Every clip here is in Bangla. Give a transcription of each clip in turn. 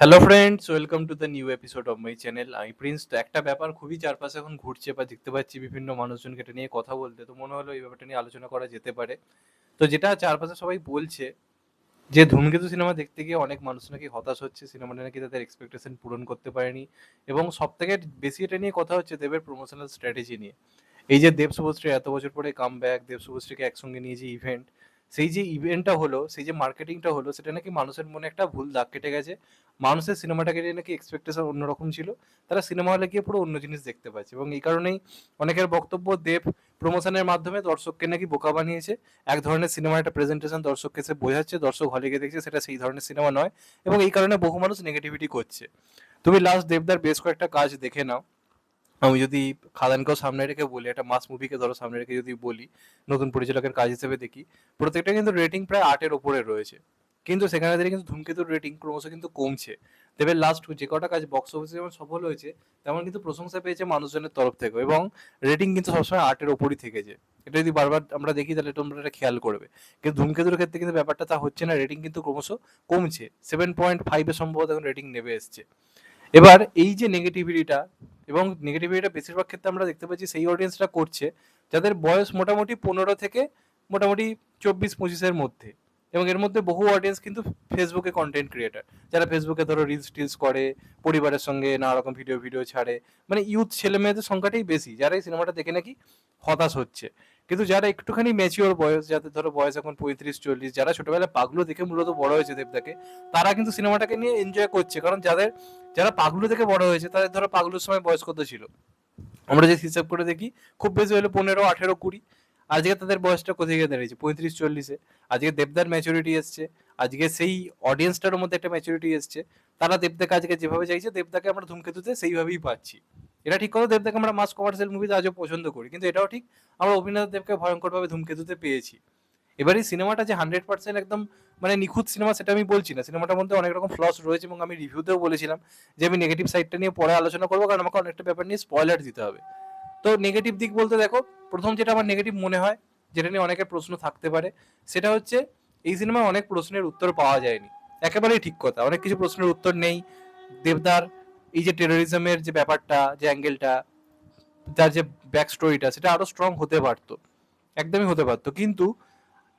Hello friends welcome to the new episode of my channel আমি প্রিন্স তো একটা ব্যাপার খুবই চারপাশে এখন ঘুরছে বা দেখতে পাচ্ছি বিভিন্ন মানুষজনকে এটা নিয়ে কথা বলতে। তো মনে হলো এই ব্যাপারটা নিয়ে আলোচনা করা যেতে পারে। তো যেটা চারপাশে সবাই বলছে, যে ধূমকেতু সিনেমা দেখতে গিয়ে অনেক মানুষ নাকি হতাশ হচ্ছে, সিনেমাটা নাকি তাদের এক্সপেকটেশন পূরণ করতে পারেনি। এবং সব থেকে বেশি এটা নিয়ে কথা হচ্ছে দেবের প্রমোশনাল স্ট্র্যাটেজি নিয়ে। এই যে দেব শুভশ্রী এত বছর পরে কাম ব্যাক দেব শুভশ্রীকে একসঙ্গে নিয়ে যে ইভেন্ট সেই যে ইভেন্টটা হলো, সেই যে মার্কেটিংটা হলো, সেটা নাকি মানুষের মনে একটা ভুল দাগ কেটে গেছে। মানুষের সিনেমাটাকে নিয়ে নাকি এক্সপেকটেশন অন্যরকম ছিল। তারা সিনেমা হলে গিয়ে পুরো অন্য জিনিস দেখতে পাচ্ছে এবং এই কারণেই অনেকের বক্তব্য দেব প্রমোশনের মাধ্যমে দর্শককে নাকি বোকা বানিয়েছে। এক ধরনের সিনেমার একটা প্রেজেন্টেশন দর্শককে সে বোঝাচ্ছে, দর্শক হলে গিয়ে দেখছে সেটা সেই ধরনের সিনেমা নয় এবং এই কারণে বহু মানুষ নেগেটিভিটি করছে। তুমি লাস্ট দেবদার বেশ কয়েকটা কাজ দেখে নাও। আমি যদি খাদানকেও সামনে রেখে বলি, একটা মাস মুভিকে ধরো সামনে রেখে যদি বলি, নতুন পরিচালকের কাজ হিসেবে দেখি, প্রত্যেকটা কিন্তু রেটিং প্রায় আটের ওপরে রয়েছে। কিন্তু সেখানে দাঁড়িয়ে কিন্তু ধূমকেতুর রেটিং ক্রমশ কিন্তু কমছে। দেবের লাস্ট যে কটা কাজ বক্স অফিসে যেমন সফল হয়েছে, তেমন কিন্তু প্রশংসা পেয়েছে মানুষজনের তরফ থেকে এবং রেটিং কিন্তু সবসময় আটের ওপরই থেকেছে এটা যদি বারবার আমরা দেখি তাহলে তোমরা এটা খেয়াল করবে। কিন্তু ধূমকেতুর ক্ষেত্রে কিন্তু ব্যাপারটা তা হচ্ছে না রেটিং কিন্তু ক্রমশ কমছে। সেভেন পয়েন্ট ফাইভে সম্ভবত এখন রেটিং নেমে এসছে। এবার এই যে নেগেটিভিটিটা এবং নেগেটিভিটিটা বেশিরভাগ ক্ষেত্রে আমরা দেখতে পাচ্ছি সেই অডিয়েন্সটা করছে, যাদের বয়স মোটামুটি পনেরো থেকে মোটামুটি চব্বিশ পঁচিশের মধ্যে। এবং এর মধ্যে বহু অডিয়েন্স কিন্তু ফেসবুকে কন্টেন্ট ক্রিয়েটার যারা ফেসবুকে ধরো রিলস টিলস করে, পরিবারের সঙ্গে নানা রকম ভিডিও ভিডিও ছাড়ে। মানে ইউথ ছেলে মেয়েদের সংখ্যাটাই বেশি, যারা এই সিনেমাটা দেখে নাকি হতাশ হচ্ছে। কিন্তু যারা একটুখানি ম্যাচিওর বয়স, যাদের ধরো বয়স এখন পঁয়ত্রিশ, চল্লিশ, যারা ছোটবেলায় পাগলো দেখে মূলত বড় হয়েছে দেবদাকে, তারা কিন্তু সিনেমাটাকে নিয়ে এনজয় করছে। কারণ যাদের, যারা পাগলু দেখে বড় হয়েছে, তাদের ধরো পাগলুর সময় বয়স কত ছিল। আমরা যে হিসাব করে দেখি, খুব বেশি হলে পনেরো, আঠেরো, কুড়ি। আজকে তাদের বয়সটা কোথায় গিয়ে দাঁড়িয়েছে? পঁয়ত্রিশ, চল্লিশে। আজকে দেবদার ম্যাচুরিটি এসছে। আজকে সেই অডিয়েন্সটার মধ্যে একটা ম্যাচুরিটি এসছে। তারা দেবদাকে আজকে যেভাবে চাইছে, দেবদাকে আমরা ধূমকেতুতে সেইভাবেই পাচ্ছি। এটা ঠিক কথা, দেবদাকে আমরা মাস কমার্শিয়াল মুভিতে আজও পছন্দ করি। কিন্তু এটাও ঠিক, আমরা অভিনেতা দেবকে ভয়ঙ্করভাবে ধূমকেতুতে পেয়েছি। এবার এই সিনেমাটা যে হান্ড্রেড পার্সেন্ট একদম মানে নিখুঁত সিনেমা সেটা আমি বলছি না। সিনেমাটার মধ্যে অনেক রকম ফ্লস রয়েছে এবং আমি রিভিউতেও বলেছিলাম যে আমি নেগেটিভ সাইডটা নিয়ে পরে আলোচনা করব, কারণ আমাকে অনেকটা ব্যাপার নিয়ে স্পয়লার দিতে হবে। তো নেগেটিভ দিক বলতে দেখো, প্রথম যেটা আমার নেগেটিভ মনে হয়, যেটা নিয়ে অনেকের প্রশ্ন থাকতে পারে, সেটা হচ্ছে এই সিনেমায় অনেক প্রশ্নের উত্তর পাওয়া যায়নি। একেবারেই ঠিক কথা, অনেক কিছু প্রশ্নের উত্তর নেই। দেবদার, এই যে টেরোরিজমের যে ব্যাপারটা, যে অ্যাঙ্গেলটা তার যে ব্যাক স্টোরিটা সেটা আরও স্ট্রং হতে পারতো, একদমই হতে পারতো। কিন্তু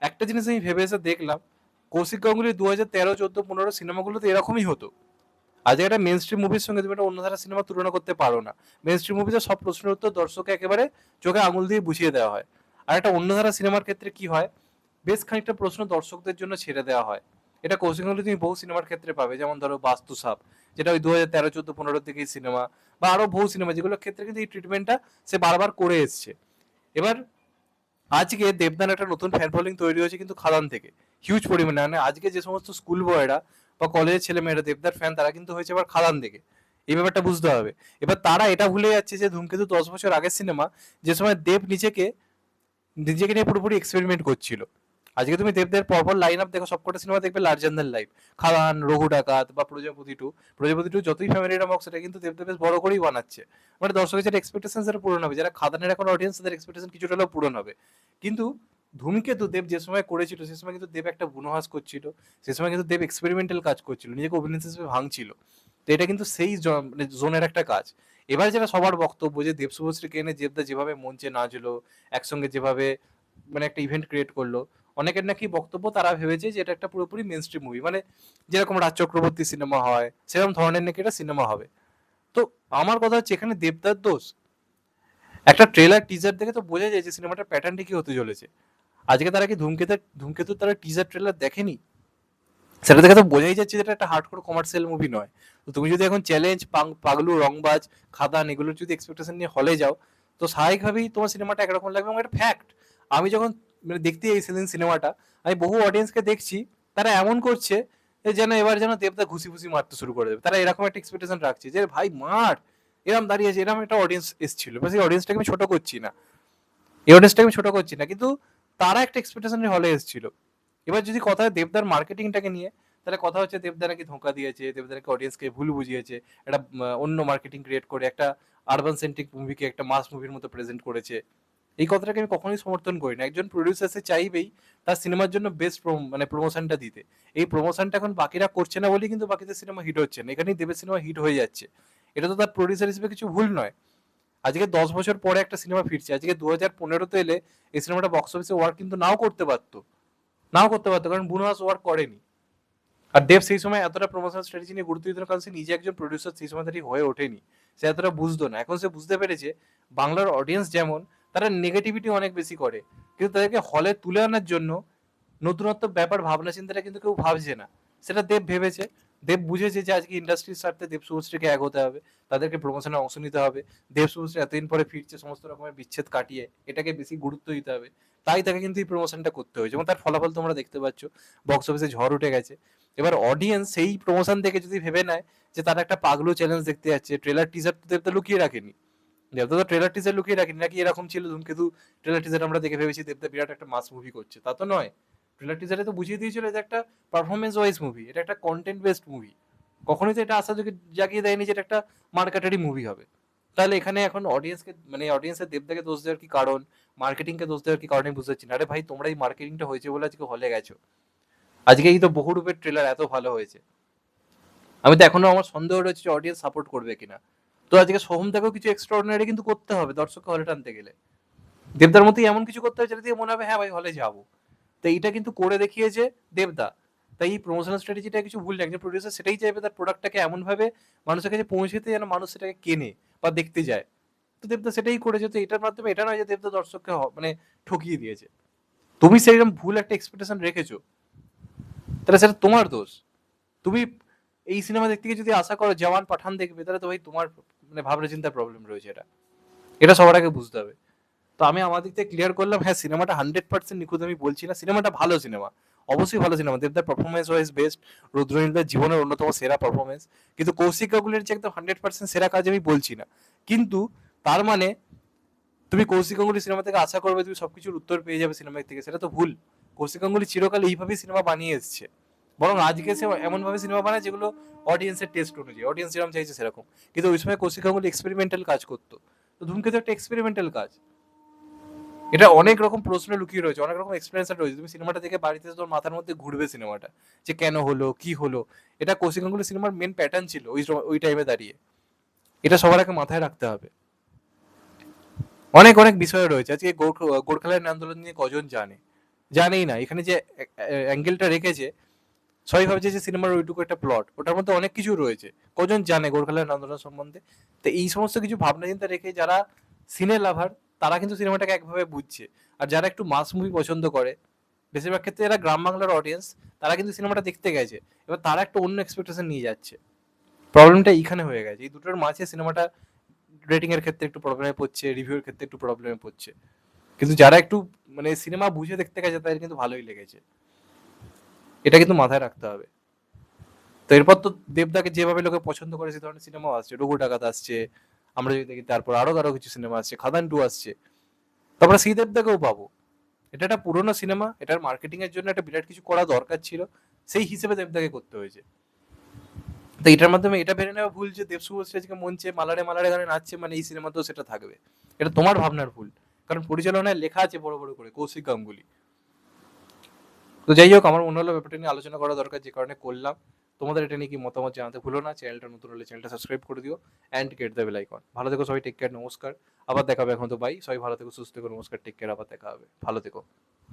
একটা জিনিস আমি ভেবে এসে দেখলাম, কৌশিক গাঙ্গুলি দু হাজার তেরো, চোদ্দ, পনেরো সিনেমাগুলো তো এরকমই হতো। আজকে একটা মেন স্ট্রিম মুভির সঙ্গে তুমি একটা অন্যধারা সিনেমা তুলনা করতে পারো না। মেন স্ট্রিম মুভিতে সব প্রশ্নের উত্তর দর্শককে একেবারে চোখে আঙুল দিয়ে বুঝিয়ে দেওয়া হয়। আর একটা অন্যধারা সিনেমার ক্ষেত্রে কি হয়? বেশ খানিকটা প্রশ্ন দর্শকদের জন্য ছেড়ে দেওয়া হয়। এটা কৌশিক গাঙ্গুলি তুমি বহু সিনেমার ক্ষেত্রে পাবে। যেমন ধরো বাস্তু সাপ যেটা ওই দু হাজার তেরো, চোদ্দ, পনেরোর দিকে সিনেমা বা আরও বহু সিনেমা যেগুলোর ক্ষেত্রে কিন্তু এই ট্রিটমেন্টটা সে বারবার করে এসছে। এবার, আজকে দেবদান একটা নতুন ফ্যান ফলোয়িং তৈরি হয়েছে কিন্তু খাদান থেকে। হিউজ পরিমাণে মানে আজকে যে সমস্ত স্কুল বয়রা বা কলেজের ছেলে মেয়েরা, দেবদার ফ্যান তারা কিন্তু হয়েছে এবার খাদান দেখে এই ব্যাপারটা বুঝতে হবে। এবার তারা এটা ভুলে যাচ্ছে যে ধূমকেতু দশ বছর আগের সিনেমা যে সময় দেব নিজেকে নিজেকে নিয়ে পুরোপুরি এক্সপেরিমেন্ট করছিল। আজকে তুমি দেবদের পরপর লাইন আপ দেখো, সবকটা সিনেমা দেখবে larger than life Khadaan, Raghu Dakat বা প্রজাপতি টু প্রজাপতি টু যতই ফ্যামিলি হোক, সেটা কিন্তু দেবদেব বেশ বড় করেই বানাচ্ছে। মানে দর্শকের যেটা এক্সপেকটেশন সেটা পূরণ হবে। যারা খাদানের এখন অডিয়েন্স তাদের এক্সপেকটেশন কিছুটা হলেও পূরণ হবে। কিন্তু ধূমকেতু দেব যে সময় করেছিল, সে সময় কিন্তু দেব একটা বুনহাস করছিল, সে সময় কিন্তু দেব এক্সপেরিমেন্টাল কাজ করছিল, নিজেকে অভিনেতা হিসেবে ভাঙছিল। তো এটা কিন্তু সেই জোনের একটা কাজ। এবার যেটা সবার বক্তব্য যে দেব শুভশ্রীকে এনে দেবদা যেভাবে মঞ্চে নাচলো, একসঙ্গে যেভাবে মানে একটা ইভেন্ট ক্রিয়েট করল, অনেকের নাকি বক্তব্য তারা ভেবেছে যে এটা একটা পুরোপুরি মেন স্ট্রিম মুভি মানে যেরকম রাজ চক্রবর্তী সিনেমা হয়, সেরকম ধরনের নাকি এটা সিনেমা হবে। তো আমার কথা হচ্ছে এখানে দেবদার দোষ। একটা ট্রেলার টিজার দেখে তো বোঝা যায় যে সিনেমাটার প্যাটার্নটা কি হতে চলেছে। আজকে তারা কি ধূমকেতু ধূমকেতু তারা টিজার ট্রেলার দেখেনি? সেটা দেখে তো বোঝাই যাচ্ছে যে এটা একটা হার্ডকোর কমার্শিয়াল মুভি নয়। তো তুমি যদি এখন চ্যালেঞ্জ পাগলু, রংবাজ, খাদান, এগুলোর যদি এক্সপেকটেশন নিয়ে হলে যাও, তো স্বাভাবিকভাবেই তোমার সিনেমাটা একরকম লাগবে এবং এটা ফ্যাক্ট আমি যখন মানে দেখতে এই সেদিন সিনেমাটা আমি বহু অডিয়েন্সকে দেখছি, তারা এমন করছে যে যেন এবার যেন দেবদা ঘুষি ঘুষি মারতে শুরু করে দেবে। তারা এরকম একটা এক্সপেকটেশন রাখছে যে ভাই, মার! এরম দাঁড়িয়েছে এরকম একটা অডিয়েন্স এসেছিল। সেই অডিয়েন্সটাকে আমি ছোট করছি না। এই অডিয়েন্সটাকে আমি ছোট করছি না। কিন্তু তারা একটা এক্সপেকটেশনের হলে এসেছিল। এবার যদি কথা দেবদার মার্কেটিংটাকে নিয়ে, তাহলে কথা হচ্ছে দেবদা নাকি ধোঁকা দিয়েছে দেবদারকে অডিয়েন্সকে ভুল বুঝিয়েছে, একটা অন্য মার্কেটিং ক্রিয়েট করে একটা আরবান সেন্ট্রিক মুভিকে একটা মাস মুভির মতো প্রেজেন্ট করেছে। এই কথাটাকে আমি কখনোই সমর্থন করি না। একজন প্রডিউসার সে চাইবেই তার সিনেমার জন্য বেস্ট মানে প্রমোশনটা দিতে। এই প্রমোশনটা এখন বাকিরা করছে না বলেই কিন্তু বাকিদের সিনেমা হিট হচ্ছে না। এখানেই দেবের সিনেমা হিট হয়ে যাচ্ছে। এটা তো তার প্রডিউসার হিসেবে কিছু ভুল নয়। আজকে দশ বছর পরে একটা সিনেমা ফিরছে। আজকে দু হাজার পনেরোতে এলে এই সিনেমাটা বক্স অফিসে ওয়ার্ক কিন্তু নাও করতে পারতো। নাও করতে পারতো, কারণ বুনোয়াস ওয়ার্ক করেনি। আর দেব সেই সময় এতটা প্রমোশন স্ট্র্যাটেজি নিয়ে গুরুত্ব দিত কারণ সে নিজে একজন প্রডিউসার সেই সময় দাঁড়িয়ে হয়ে ওঠেনি। সে এতটা বুঝতো না। এখন সে বুঝতে পেরেছে, বাংলার অডিয়েন্স যেমন, তারা নেগেটিভিটি অনেক বেশি করে। কিন্তু তাদেরকে হলে তুলে আনার জন্য নতুনত্ব ব্যাপার ভাবনা চিন্তাটা কিন্তু কেউ ভাবছে না। সেটা দেব ভেবেছে। দেব বুঝেছে যে আজকে ইন্ডাস্ট্রির স্বার্থে দেব শুভশ্রীকে এক হতে হবে, তাদেরকে প্রমোশনে অংশ নিতে হবে। দেব শুভশ্রী এতদিন পরে ফিরছে, সমস্ত রকমের বিচ্ছেদ কাটিয়ে এটাকে বেশি গুরুত্ব দিতে হবে। তাই তাকে কিন্তু এই প্রমোশনটা করতে হয়েছে এবং তার ফলাফল তোমরা দেখতে পাচ্ছ বক্স অফিসে ঝড় উঠে গেছে। এবার অডিয়েন্স সেই প্রমোশন দেখে যদি ভেবে নেয় যে তারা একটা পাগলু চ্যালেঞ্জ দেখতে যাচ্ছে ট্রেলার টিজার তো দেবতা লুকিয়ে রাখেনি। দেবদা তো ট্রেলার টিজার লুকিয়ে রাখেনি, নাকি এরকম ছিল ধূমকেতু ট্রেলার টিজার আমরা দেখে ভেবেছি দেবদা বিরাট একটা মাস মুভি করছে। তা তো নয়। ট্রেলার টিজারে তো বুঝিয়ে দিয়েছিল এটা একটা পারফরমেন্স ওয়াইজ মুভি এটা একটা কন্টেন্ট বেসড মুভি কখনোই তো এটা আশা জাগিয়ে দেয়নি যে এটা একটা মার্কেটারি মুভি হবে। তাহলে এখানে এখন অডিয়েন্সকে মানে অডিয়েন্সের দেবদাকে দোষ দেওয়ার কি কারণ? মার্কেটিংকে দোষ দেওয়ার কি কারণ বুঝতে পারছি না। আরে ভাই, তোমরা এই মার্কেটিংটা হয়েছে বলে আজকে হলে গেছো। আজকে এই তো বহুরূপের ট্রেলার এত ভালো হয়েছে। আমি তো এখনও আমার সন্দেহ রয়েছে যে অডিয়েন্স সাপোর্ট করবে কিনা। তো আজকে সোহমদাকেও কিছু এক্সট্রাঅর্ডিনারি কিন্তু করতে হবে, দর্শককে হলে টানতে গেলে। দেবদার মতোই এমন কিছু করতে হবে যেটা দিয়ে মনে হবে হ্যাঁ ভাই হলে যাব। তো এইটা কিন্তু করে দেখিয়েছে দেবদা। তাই এই প্রমোশনাল স্ট্র্যাটেজিটা কিছু ভুল একজন প্রডিউসার সেটাই চাইবে তার প্রোডাক্টটাকে এমনভাবে মানুষের কাছে পৌঁছেতে যেন মানুষ সেটাকে কেনে বা দেখতে যায়। তো দেবদা সেটাই করেছে, তো এটার মাধ্যমে এটা নয় যে দেবদা দর্শককে মানে ঠকিয়ে দিয়েছে। তুমি সেরকম ভুল একটা এক্সপেকটেশন রেখেছো, তাহলে সেটা তোমার দোষ। তুমি এই সিনেমা দেখতে গিয়ে যদি আশা করো, জওয়ান পাঠান দেখবে তাহলে তো ভাই তোমার মানে ভাবনা চিন্তার প্রবলেম রয়েছে এটা। এটা সবার আগে বুঝতে হবে। তো আমি আমার দিক থেকে ক্লিয়ার করলাম হ্যাঁ সিনেমাটা হান্ড্রেড পার্সেন্ট নিখুঁত, আমি বলছি না সিনেমাটা ভালো সিনেমা অবশ্যই ভালো সিনেমা দেবদার পারফরমেন্স ওয়াইজ বেস্ট রুদ্রনীলদার জীবনের অন্যতম সেরা পারফরমেন্স কিন্তু কৌশিক গাঙ্গুলির যে একদম হান্ড্রেড পার্সেন্ট সেরা কাজ আমি বলছি না। কিন্তু তার মানে তুমি কৌশিক গাঙ্গুলি সিনেমা থেকে আশা করবে, তুমি সবকিছুর উত্তর পেয়ে যাবে সিনেমা থেকে। সেটা তো ভুল। কৌশিক গাঙ্গুলি চিরকাল এইভাবেই সিনেমা বানিয়ে এসছে। বরং আজকে সে এমনভাবে সিনেমা বানায় যেগুলো অডিয়েন্সের টেস্ট অনুযায়ী। অডিয়েন্স যেরকম চাইছে সেরকম। কিন্তু ওই সময় কৌশিক গাঙ্গুলি এক্সপেরিমেন্টাল কাজ করতো। তো ধূমকেতু একটা এক্সপেরিমেন্টাল কাজ। এটা অনেক রকম প্রশ্ন লুকিয়ে রয়েছে, অনেক রকম এক্সপিরিয়েন্স রয়েছে। তুমি সিনেমাটা দেখে বাড়িতে তোর মাথার মধ্যে ঘুরবে সিনেমাটা যে কেন হলো, কি হলো? এটা কৌশিক গাঙ্গুলি সিনেমার মেন প্যাটার্ন ছিল ওই ওই টাইমে দাঁড়িয়ে। এটা সবার আগে মাথায় রাখতে হবে। অনেক অনেক বিষয় রয়েছে। আজকে গোর্খ- গোর্খাল্যান্ড আন্দোলন নিয়ে কজন জানে? জানেই না। এখানে যে অ্যাঙ্গেলটা রেখেছে, সবাই ভাবছে যে সিনেমার ওইটুকু একটা প্লট ওটার মধ্যে অনেক কিছু রয়েছে। কজন জানে গোর্খাল্যান্ড আন্দোলন সম্বন্ধে? তো এই সমস্ত কিছু ভাবনা চিন্তা রেখে যারা সিনে লাভার তারা কিন্তু সিনেমাটাকে একভাবে বুঝছে। আর যারা একটু মাস মুভি পছন্দ করে, বেশিরভাগ ক্ষেত্রে এরা গ্রাম বাংলার অডিয়েন্স তারা কিন্তু সিনেমাটা দেখতে গেছে। এবার তারা একটা অন্য এক্সপেকটেশন নিয়ে যাচ্ছে। প্রবলেমটা এইখানে হয়ে গেছে। এই দুটোর মাঝে সিনেমাটা রেটিং এর ক্ষেত্রে একটু প্রবলেমে পড়ছে রিভিউর ক্ষেত্রে একটু প্রবলেমে পড়ছে। কিন্তু যারা একটু মানে সিনেমা বুঝে দেখতে গেছে, তাদের কিন্তু ভালোই লেগেছে। এটা কিন্তু মাথায় রাখতে হবে। তো এরপর তো দেবদাকে যেভাবে লোকে পছন্দ করে, সে ধরনের সিনেমাও আসছে। রঘু ডাকাত আসছে আমরা যদি দেখি, তারপর আরও আরও কিছু সিনেমা আসছে, খাদান টু আসছে তারপরে সেই দেবদাকেও পাবো। এটা একটা পুরোনো সিনেমা এটার মার্কেটিং এর জন্য একটা বিরাট কিছু করা দরকার ছিল, সেই হিসেবে দেবদাকে করতে হয়েছে। তো এটার মাধ্যমে এটা ভেবে নেওয়া ভুল যে দেব শুভশ্রী আজকে মঞ্চে মালারে মালারে গানে নাচছে মানে এই সিনেমাতেও সেটা থাকবে। এটা তোমার ভাবনার ভুল, কারণ পরিচালনায় লেখা আছে বড় বড় করে, কৌশিক গাঙ্গুলি। তো যাই হোক, আমার মনে হলো ব্যাপারটা নিয়ে আলোচনা করা দরকার, যে কারণে করলাম। তোমাদের এটা নিয়ে কি মতামত জানাতে ভুলো না? চ্যানেলটা নতুন হলে চ্যানেলটা সাবস্ক্রাইব করে দিও and get the bell icon ভালো থেকো সবাই টেক কেয়ার নমস্কার। আবার দেখাবে এখন তো বাই সবাই ভালো থেকো, সুস্থ থেকো, নমস্কার টেক কেয়ার আবার দেখা হবে। ভালো থেকো।